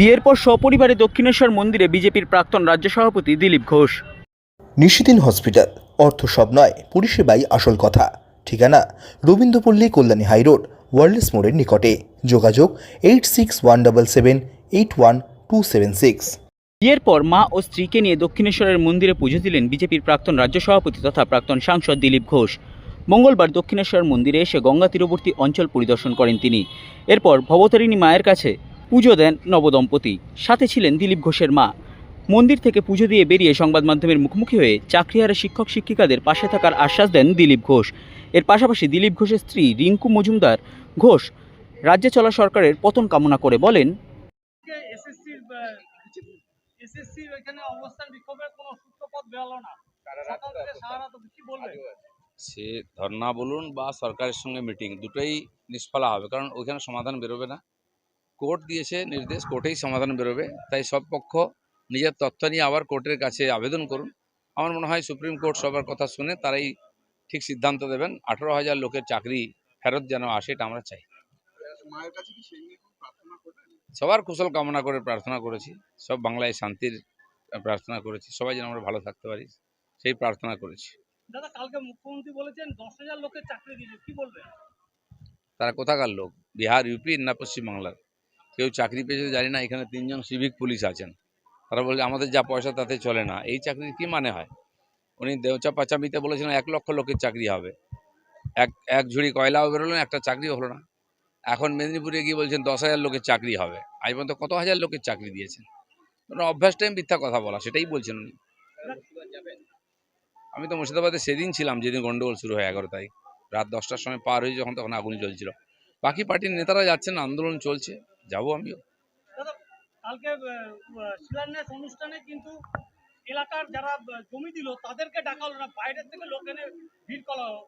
বিয়ের পর সপরিবারে দক্ষিণেশ্বর মন্দিরে বিজেপির প্রাক্তন রাজ্য সভাপতি দিলীপ ঘোষ। নিশিদিন হসপিটাল অর্থ সব নয় পরিষেবাই আসল কথা। ঠিকানা রবীন্দ্রপল্লী কল্যাণী হাইরোড ওয়ার্ল্ডস মোড়ের নিকটে। যোগাযোগ eight six one double seven eight one two seven six. বিয়ের পর মা ও স্ত্রীকে নিয়ে দক্ষিণেশ্বরের মন্দিরে পুজো দিলেন বিজেপির প্রাক্তন রাজ্য সভাপতি তথা প্রাক্তন সাংসদ দিলীপ ঘোষ। মঙ্গলবার দক্ষিণেশ্বর মন্দিরে এসে গঙ্গা তীরবর্তী অঞ্চল পরিদর্শন করেন তিনি। এরপর ভবতারিণী মায়ের কাছে পুজো দেন নবদম্পতি। সাথে ছিলেন দিলীপ ঘোষের মা। মন্দির থেকে পুজো দিয়ে বেরিয়ে সংবাদ মাধ্যমের মুখোমুখি হয়ে চাকরিহারা শিক্ষক শিক্ষিকাদের পাশে থাকার আশ্বাস দেন দিলীপ ঘোষ। এর পাশাপাশি দিলীপ ঘোষের স্ত্রী রিঙ্কু মজুমদার ঘোষ রাজ্যে চলা সরকারের পতন কামনা করে বলেন এসএসসির অবস্থান সে ধর্না বলুন বা সরকারের সঙ্গে মিটিং দুটোই নিষ্ফলা হবে, কারণ ওইখানে সমাধান বেরোবে না। কোর্ট দিয়েছে নির্দেশ কোর্টেই সমাধান বেরোবে। তাই সব পক্ষ নিজের তথ্য নিয়ে আবার কোর্টের কাছে আবেদন করুন। আমার মনে হয় সুপ্রিম কোর্ট সবার কথা শুনে তারাই ঠিক সিদ্ধান্ত দেবেন আঠেরো হাজার লোকের চাকরি ফেরত যেন আসে এটা আমরা চাই। সবার কুশল কামনা করে প্রার্থনা করেছি সব বাংলায় শান্তির প্রার্থনা করেছি সবাই যেন আমরা ভালো থাকতে পারি সেই প্রার্থনা করেছি। দাদা কালকে মুখ্যমন্ত্রী বলেছেন দশ হাজার লোকের চাকরি দিয়েছে কি বলবেন? তারা কোথাকার লোক? বিহার ইউপি না পশ্চিমবাংলার? কেউ চাকরি পেয়েছে জানি না, এখানে তিনজন সিভিক পুলিশ আছেন। তারা বলছে, আমাদের যা পয়সা তাতে চলে না। এই চাকরির কি মানে হয়? উনি দেওচা পাচামিতে বলেছিলেন, এক লক্ষ লোকের চাকরি হবে। এক এক ঝুড়ি কয়লাও বেরোলেন একটা চাকরিও হলো না। এখন মেদিনীপুরে গিয়ে বলছেন, দশ হাজার লোকের চাকরি হবে। আজ পর্যন্ত কত হাজার লোকের চাকরি দিয়েছেন? অভ্যাস টাইম মিথ্যা কথা বলা, সেটাই বলছেন উনি। আমি তো মুর্শিদাবাদে সেদিন ছিলাম, যেদিন গন্ডগোল শুরু হয় এগারো তারিখ। রাত দশটার সময় পার হয়ে যখন তখন আগুন জ্বলছিল। বাকি পার্টির নেতারা যাচ্ছেন, আন্দোলন চলছে। যাব আমিও। কালকে শিলান্যাস অনুষ্ঠানে কিন্তু এলাকার যারা জমি দিল তাদেরকে ডাকা হলো না বাইরের থেকে লোক এনে ভিড়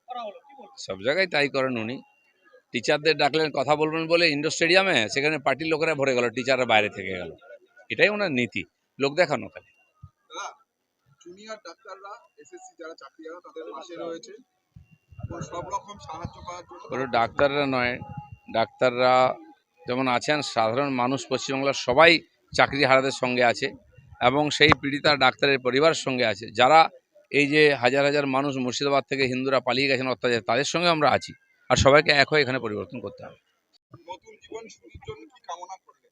করা হলো কি সব জায়গায় তাই করেন উনি। টিচারদের ডাকলেন কথা বলবেন বলে ইন্ডোর স্টেডিয়ামে সেখানে পার্টির লোকেরা ভরে গেল টিচাররা বাইরে থেকে গেল। এটাই ওনার নীতি। লোক দেখানো খালি জুনিয়র ডাক্তাররা এসএসসি যারা চাকরিহারা তাদের পাশে রয়েছে। সব রকম সাহায্য করার জন্য ডাক্তাররা নয়। ডাক্তাররা যেমন আছেন সাধারণ মানুষ পশ্চিমবাংলার সবাই চাকরি হারাদের সঙ্গে আছে এবং সেই পীড়িতা ডাক্তারের পরিবারের সঙ্গে আছে। যারা এই যে হাজার হাজার মানুষ মুর্শিদাবাদ থেকে হিন্দুরা পালিয়ে গেছেন অত্যাচার তাদের সঙ্গে আমরা আছি আর সবাইকে এক হয়ে এখানে পরিবর্তন করতে হবে। নতুন জীবন শুরুর জন্য কি কামনা করলেন?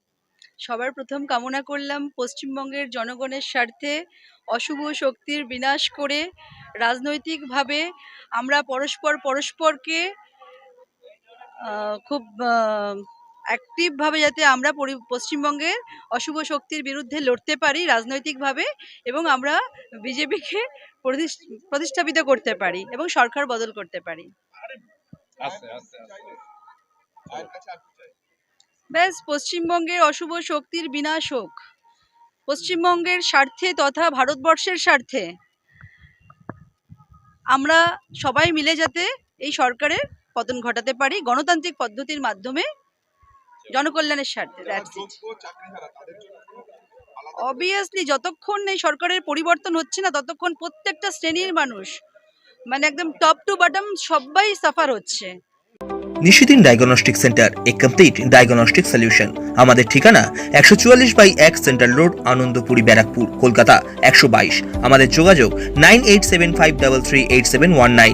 সবার প্রথম কামনা করলাম পশ্চিমবঙ্গের জনগণের স্বার্থে অশুভ শক্তির বিনাশ করে রাজনৈতিকভাবে আমরা পরস্পর পরস্পরকে খুব অ্যাক্টিভভাবে যাতে আমরা পরি- পশ্চিমবঙ্গের অশুভ শক্তির বিরুদ্ধে লড়তে পারি রাজনৈতিকভাবে এবং আমরা বিজেপিকে প্রতিষ্ঠাপিত করতে পারি এবং সরকার বদল করতে পারি। আর কি চাই? ব্যাস পশ্চিমবঙ্গের অশুভ শক্তির বিনাশ হোক। পশ্চিমবঙ্গের স্বার্থে তথা ভারতবর্ষের স্বার্থে আমরা সবাই মিলে যাতে এই সরকারের পতন ঘটাতে পারি। গণতান্ত্রিক পদ্ধতির মাধ্যমে জনকল্যাণের স্বার্থে দ্যাটস ইট অবভিয়াসলি যতক্ষণ এই সরকারের পরিবর্তন হচ্ছে না ততক্ষণ প্রত্যেকটা শ্রেণির মানুষ মানে একদম টপ টু বটম সবাই সাফার হচ্ছে। নিশিদিন ডায়াগনস্টিক সেন্টার এ কমপ্লিট ডায়াগনস্টিক সলিউশন আমাদের ঠিকানা একশো চুয়াল্লিশ বাই এক সেন্ট্রাল রোড আনন্দপুরি ব্যারাকপুর কলকাতা একশো বাইশ। আমাদের যোগাযোগ nine eight seven five double three eight seven one nine.